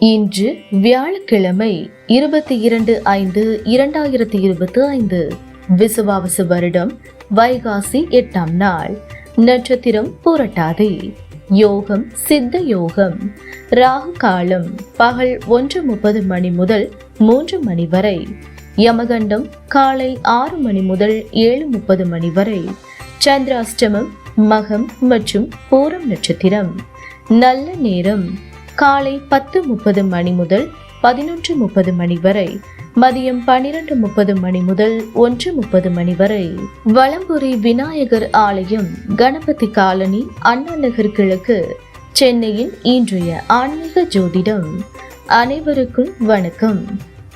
இன்று வியாழக்கிழமை இருபத்தி இரண்டு ஐந்து இரண்டாயிரத்தி இருபத்தி ஐந்து விசுவாவசு வருடம் வைகாசி எட்டாம் நாள். நட்சத்திரம் புரட்டாதி. யோகம் சித்த யோகம். ராகு காலம் பகல் ஒன்று முப்பது மணி முதல் மூன்று மணி வரை. யமகண்டம் காலை ஆறு மணி முதல் ஏழு முப்பது மணி வரை. சந்திராஷ்டமம் மகம் மற்றும் பூரம் நட்சத்திரம். நல்ல நேரம். காலை பத்து முப்பது மணி முதல் பதினொன்று முப்பது மணி வரை மதியம் பனிரெண்டு முப்பது மணி முதல் ஒன்று முப்பது மணி வரை. வலம்புரி விநாயகர் ஆலயம் கணபதி காலனி அண்ணா நகர் கிழக்கு சென்னையின் இன்றைய ஆன்மீக ஜோதிடம். அனைவருக்கும் வணக்கம்.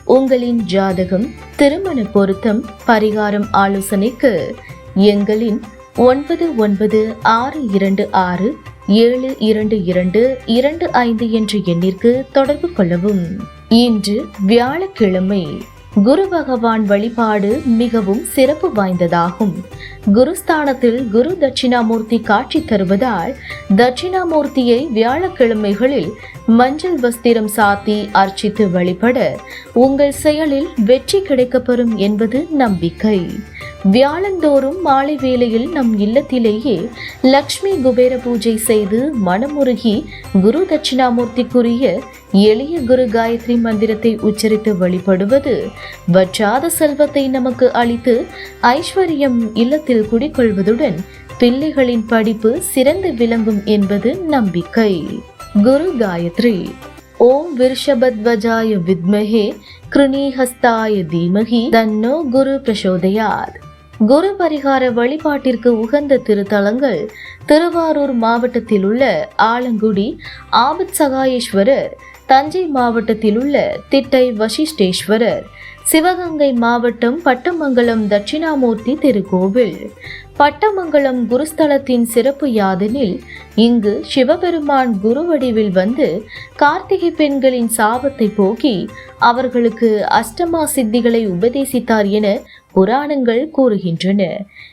உங்களின் ஜாதகம் திருமண பொருத்தம் பரிகாரம் ஆலோசனைக்கு எங்களின் ஒன்பது ஒன்பது ஆறு இரண்டு ஆறு ஏழு இரண்டு இரண்டு இரண்டு ஐந்து என்ற எண்ணிற்கு தொடர்பு கொள்ளவும். இன்று வியாழக்கிழமை குரு பகவான் வழிபாடு மிகவும் சிறப்பு வாய்ந்ததாகும். குருஸ்தானத்தில் குரு தட்சிணாமூர்த்தி காட்சி தருவதால் தட்சிணாமூர்த்தியை வியாழக்கிழமைகளில் மஞ்சள் வஸ்திரம் சாத்தி அர்ச்சித்து வழிபட உங்கள் செயலில் வெற்றி கிடைக்கப்பெறும் என்பது நம்பிக்கை. வியாழந்தோறும் மாலை வேளையில் நம் இல்லத்திலேயே லக்ஷ்மி குபேர பூஜை செய்து மனமுருகி குரு தட்சிணாமூர்த்திக்குரிய எளிய குரு காயத்ரி மந்திரத்தை உச்சரித்து வழிபடுவது வற்றாத செல்வத்தை நமக்கு அளித்து ஐஸ்வர்யம் இல்லத்தில் குடிக்கொள்வதுடன் பிள்ளைகளின் படிப்பு சிறந்து விளங்கும் என்பது நம்பிக்கை. குரு காயத்ரி ஓம் விருஷபத்வஜாய வித்மஹே கிருணிஹஸ்தாய தீமஹி தன்னோ குரு பிரசோதயாத். குரு பரிகார வழிபாட்டிற்கு உகந்த திருத்தலங்கள் திருவாரூர் மாவட்டத்தில் உள்ள ஆலங்குடி ஆபத் சகாயேஸ்வரர் தஞ்சை மாவட்டத்தில் உள்ள திட்டை வசிஷ்டேஸ்வரர் சிவகங்கை மாவட்டம் பட்டமங்கலம் தட்சிணாமூர்த்தி திருக்கோவில். பட்டமங்கலம் குருஸ்தலத்தின் சிறப்பு யாதெனில் இங்கு சிவபெருமான் குரு வடிவில் வந்து கார்த்திகை பெண்களின் சாபத்தை போக்கி அவர்களுக்கு அஷ்டமா சித்திகளை உபதேசித்தார் என புராணங்கள் கூறுகின்றன.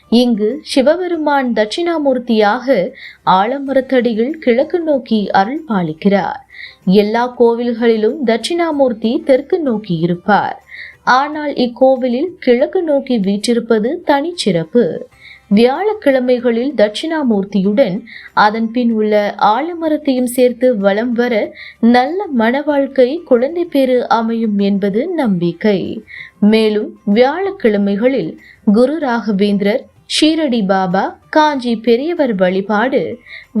இங்கு சிவபெருமான் தட்சிணாமூர்த்தியாக ஆலமரத்தடியில் கிழக்கு நோக்கி அருள் பாலிக்கிறார் எல்லா கோவில்களிலும் தட்சிணாமூர்த்தி தெற்கு நோக்கி இருப்பார். ஆனால் இக்கோவிலில் கிழக்கு நோக்கி வீற்றிருப்பது தனிச்சிறப்பு. வியாழக்கிழமைகளில் தட்சிணாமூர்த்தியுடன் அதன் பின் உள்ள ஆலமரத்தையும் சேர்த்து வலம் வர நல்ல மன வாழ்க்கை குழந்தை பேறு அமையும் என்பது நம்பிக்கை. மேலும் வியாழக்கிழமைகளில் குரு ராகவேந்திரர் ஷீரடி பாபா காஞ்சி பெரியவர் வழிபாடு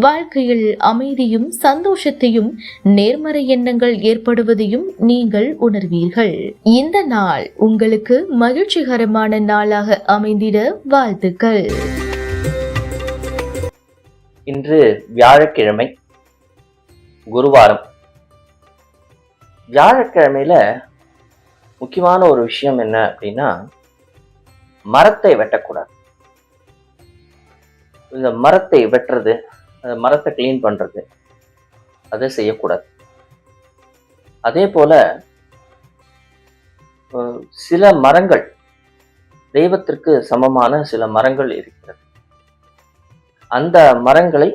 வாழ்க்கையில் அமைதியும் சந்தோஷத்தையும் நேர்மறை எண்ணங்கள் ஏற்படுவதையும் நீங்கள் உணர்வீர்கள். இந்த நாள் உங்களுக்கு மகிழ்ச்சிகரமான நாளாக அமைந்திட வாழ்த்துக்கள். இன்று வியாழக்கிழமை குருவாரம். வியாழக்கிழமையில முக்கியமான ஒரு விஷயம் என்ன அப்படின்னா மரத்தை வெட்டக்கூடாது. இந்த மரத்தை வெட்டுறது அந்த மரத்தை க்ளீன் பண்ணுறது அதை செய்யக்கூடாது. அதே போல சில மரங்கள் தெய்வத்திற்கு சமமான சில மரங்கள் இருக்கிறது. அந்த மரங்களை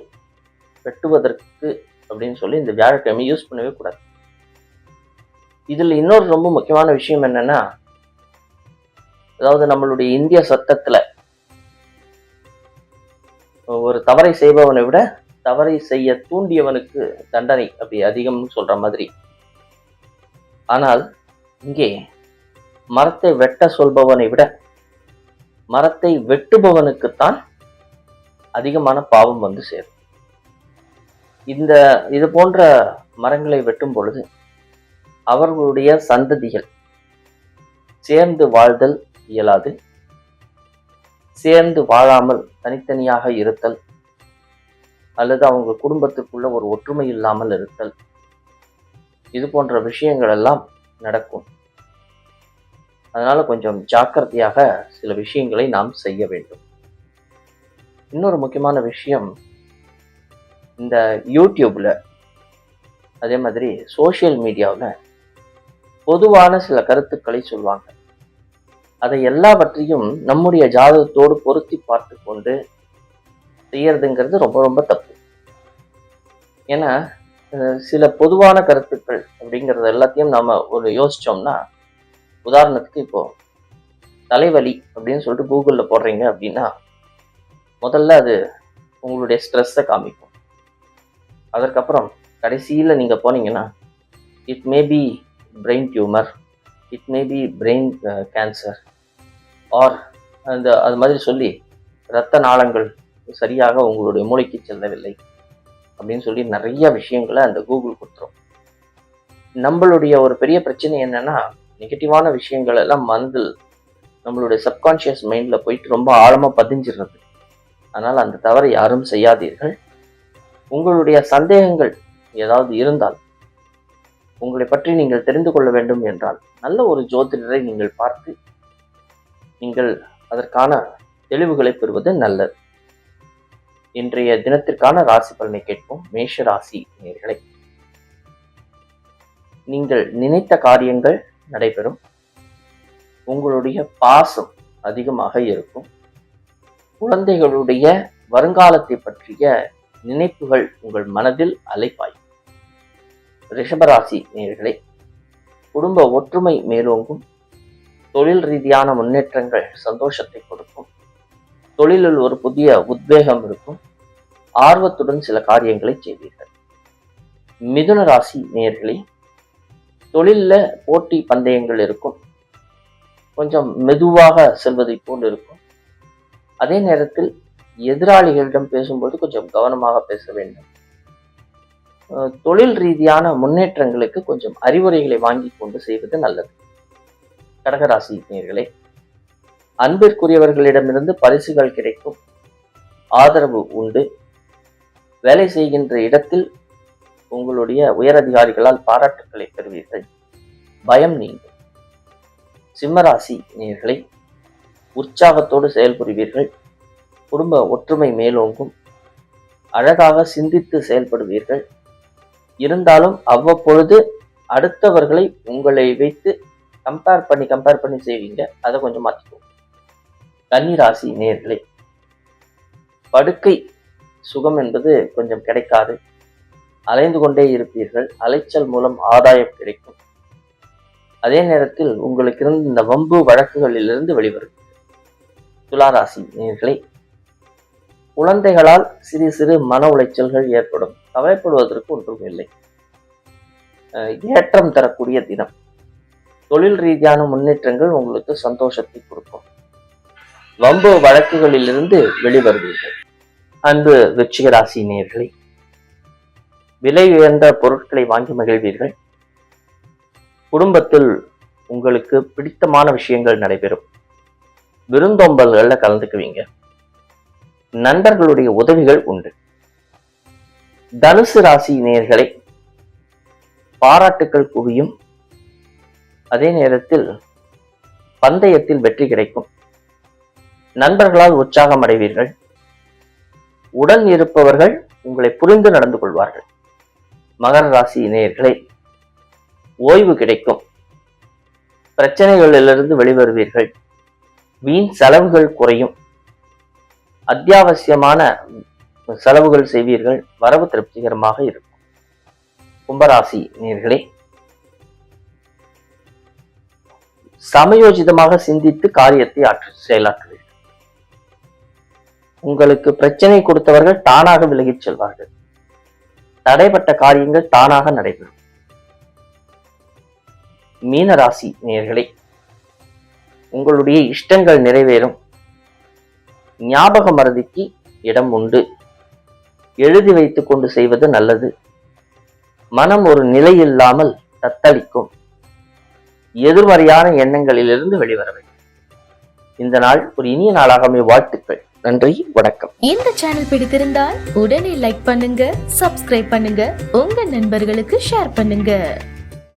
வெட்டுவதற்கு அப்படின்னு சொல்லி இந்த வியாழக்கிழமை யூஸ் பண்ணவே கூடாது. இதுல இன்னொரு ரொம்ப முக்கியமான விஷயம் என்னன்னா அதாவது நம்மளுடைய இந்திய சட்டத்தில் ஒரு தவறை செய்பவனை விட தவறை செய்ய தூண்டியவனுக்கு தண்டனை அப்படி அதிகம்னு சொல்ற மாதிரி. ஆனால் இங்கே மரத்தை வெட்ட சொல்பவனை விட மரத்தை வெட்டுபவனுக்குத்தான் அதிகமான பாவம் வந்து சேரும். இந்த இது போன்ற மரங்களை வெட்டும் பொழுது அவர்களுடைய சந்ததிகள் சேர்ந்து வாழ்தல் இயலாது. சேர்ந்து வாழாமல் தனித்தனியாக இருத்தல் அல்லது அவங்க குடும்பத்துக்குள்ள ஒரு ஒற்றுமை இல்லாமல் இருத்தல். இது போன்ற விஷயங்கள் எல்லாம் நடக்கும். அதனால கொஞ்சம் ஜாக்கிரதையாக சில விஷயங்களை நாம் செய்ய வேண்டும். இன்னொரு முக்கியமான விஷயம் இந்த யூடியூப்ல அதே மாதிரி சோஷியல் மீடியாவில் பொதுவான சில கருத்துக்களை சொல்லுவாங்க அதை எல்லாவற்றையும் நம்முடைய ஜாதகத்தோடு பொருத்தி பார்த்து கொண்டு செய்யறதுங்கிறது ரொம்ப ரொம்ப தப்பு. ஏன்னா சில பொதுவான கருத்துக்கள் அப்படிங்கிறது எல்லாத்தையும் நாம் ஒரு யோசித்தோம்னா உதாரணத்துக்கு இப்போ தலைவலி அப்படின்னு சொல்லிட்டு கூகுளில் போடுறீங்க அப்படின்னா முதல்ல அது உங்களுடைய ஸ்ட்ரெஸ்ஸை காமிக்கும். அதற்கப்புறம் கடைசியில் நீங்கள் போனீங்கன்னா it may be brain tumour it may be brain cancer or அந்த அது மாதிரி சொல்லி இரத்த நாளங்கள் சரியாக உங்களுடைய மூளைக்கு செல்லவில்லை. அப்படின்னு சொல்லி நிறைய விஷயங்களை அந்த கூகுள் கொடுத்துரும். நம்மளுடைய ஒரு பெரிய பிரச்சனை என்னன்னா நெகட்டிவான விஷயங்கள் எல்லாம் மனதில் நம்மளுடைய சப்கான்ஷியஸ் மைண்டில் போயிட்டு ரொம்ப ஆழமாக பதிஞ்சிடுறது. அதனால் அந்த தவறை யாரும் செய்யாதீர்கள். உங்களுடைய சந்தேகங்கள் ஏதாவது இருந்தால் உங்களை பற்றி நீங்கள் தெரிந்து கொள்ள வேண்டும் என்றால் நல்ல ஒரு ஜோதிடரை நீங்கள் பார்த்து நீங்கள் அதற்கான தெளிவுகளை பெறுவது நல்லது. இன்றைய தினத்திற்கான ராசி பலனை கேட்போம். மேஷ ராசி நேர்களை நீங்கள் நினைத்த காரியங்கள் நடைபெறும். உங்களுடைய பாசம் அதிகமாக இருக்கும். குழந்தைகளுடைய வருங்காலத்தை பற்றிய நினைப்புகள் உங்கள் மனதில் அலைப்பாயும். ரிஷபராசி நேர்களே குடும்ப ஒற்றுமை மேலோங்கும் தொழில் ரீதியான முன்னேற்றங்கள் சந்தோஷத்தை கொடுக்கும் தொழிலில் ஒரு புதிய உத்வேகம் இருக்கும் ஆர்வத்துடன் சில காரியங்களை செய்வீர்கள். மிதுன ராசி நேர்களே தொழில்ல போட்டி பந்தயங்கள் இருக்கும் கொஞ்சம் மெதுவாக செல்வதை போல் இருக்கும். அதே நேரத்தில் எதிராளிகளிடம் பேசும்போது கொஞ்சம் கவனமாக பேச வேண்டும். தொழில் ரீதியான முன்னேற்றங்களுக்கு கொஞ்சம் அறிவுரைகளை வாங்கி கொண்டு செய்வது நல்லது. கடகராசி நேர்களே அன்பிற்குரியவர்களிடமிருந்து பரிசுகள் கிடைக்கும் ஆதரவு உண்டு. வேலை செய்கின்ற இடத்தில் உங்களுடைய உயரதிகாரிகளால் பாராட்டுக்களை பெறுவீர்கள். பயம் நீங்கும். சிம்மராசி நேர்களை உற்சாகத்தோடு செயல்புரிவீர்கள் குடும்ப ஒற்றுமை மேலோங்கும். அழகாக சிந்தித்து செயல்படுவீர்கள். இருந்தாலும் அவ்வப்பொழுது அடுத்தவர்களை உங்களை வைத்து கம்பேர் பண்ணி கம்பேர் பண்ணி செய்வீங்க. அதை கொஞ்சம் மாற்றிக்கோ கன்னிராசி நேர்களே படுக்கை சுகம் என்பது கொஞ்சம் கிடைக்காது. அலைந்து கொண்டே இருப்பீர்கள். அலைச்சல் மூலம் ஆதாயம் கிடைக்கும். அதே நேரத்தில் உங்களுக்கு இருந்த இந்த வம்பு வழக்குகளிலிருந்து வெளிவரும் துளாராசி நேர்களை குழந்தைகளால் சிறு சிறு மன உளைச்சல்கள் ஏற்படும். கவலைப்படுவதற்கு ஒன்றும் இல்லை. ஏற்றம் தரக்கூடிய தினம். தொழில் ரீதியான முன்னேற்றங்கள் உங்களுக்கு சந்தோஷத்தை கொடுக்கும். வம்பு வழக்குகளிலிருந்து வெளிவருவீர்கள். அன்பு விருச்சிகராசி நேர்களை விலை உயர்ந்த பொருட்களை வாங்கி மகிழ்வீர்கள். குடும்பத்தில் உங்களுக்கு பிடித்தமான விஷயங்கள் நடைபெறும். விருந்தோம்பல்களில் கலந்துக்குவீங்க. நண்பர்களுடைய உதவிகள் உண்டு. தனுசு ராசி நேர்களை பாராட்டுக்கள் குவியும். அதே நேரத்தில் பந்தயத்தில் வெற்றி கிடைக்கும். நண்பர்களால் உற்சாகம் அடைவீர்கள். உடன் இருப்பவர்கள் உங்களை புரிந்து நடந்து கொள்வார்கள். மகர ராசி நேயர்களே ஓய்வு கிடைக்கும். பிரச்சனைகளிலிருந்து வெளிவருவீர்கள். வீண் செலவுகள் குறையும். அத்தியாவசியமான செலவுகள் செய்வீர்கள் வரவு திருப்திகரமாக இருக்கும். கும்பராசி நேர்களே சமயோஜிதமாக சிந்தித்து காரியத்தை ஆற்று செயலாற்றுவீர்கள். உங்களுக்கு பிரச்சனை கொடுத்தவர்கள் தானாக விலகிச் செல்வார்கள். தடைப்பட்ட காரியங்கள் தானாக நடைபெறும். மீனராசி நேர்களை நேர்களே உங்களுடைய இஷ்டங்கள் நிறைவேறும். ஞாபக மறதிக்கு இடம் உண்டு. எழுதி வைத்துக் கொண்டு செய்வது நல்லது. மனம் ஒரு நிலை இல்லாமல் தத்தளிக்கும். எதிர்மறையான எண்ணங்களிலிருந்து வெளிவர வேண்டும். இந்த நாள் ஒரு இனிய நாளாக அமைய வாழ்த்துக்கள். நன்றி வணக்கம். இந்த சேனல் பிடித்திருந்தால் உடனே லைக் பண்ணுங்க சப்ஸ்கிரைப் பண்ணுங்க உங்க நண்பர்களுக்கு ஷேர் பண்ணுங்க.